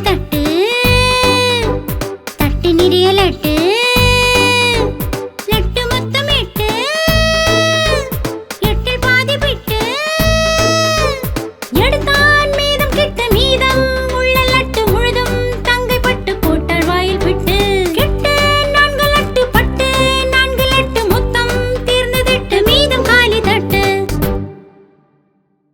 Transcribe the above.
தட்டு தட்டு நிறைய லட்டு.